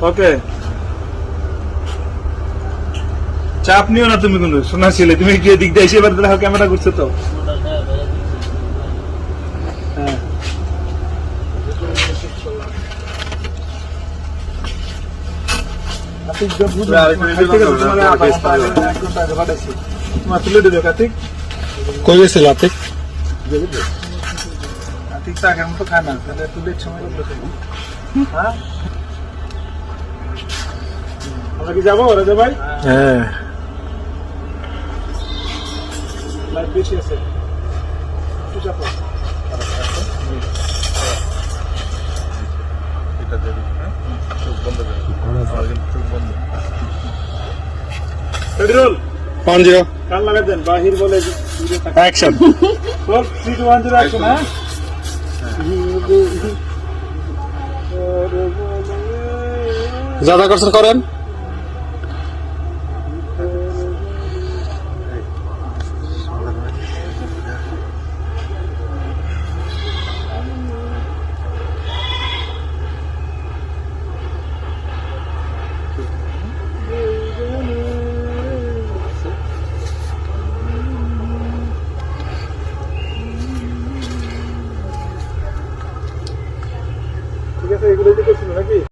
ওকে চাপ নিও না তুমি কোনো শোনা ছিলে তুমি কি দিক দিয়ে এসে এবার দেখো ক্যামেরা করছে তো? হ্যাঁ। কই গেছিল আতিক কার্তিক তো আগের মতো খায় না তাহলে তুলে সময় লাগল। হ্যাঁ? কি যাব রাজা ভাই। হ্যাঁ। লাইট বেশি আছে। একটু চাপো। Petrol one zero. কাল লাগা দেন বাহির বলে অ্যাকশন বল three two one zero action হ্যাঁ? যাদা করছেন করেন। ঠিক আছে এগুলো তো করছিল নাকি?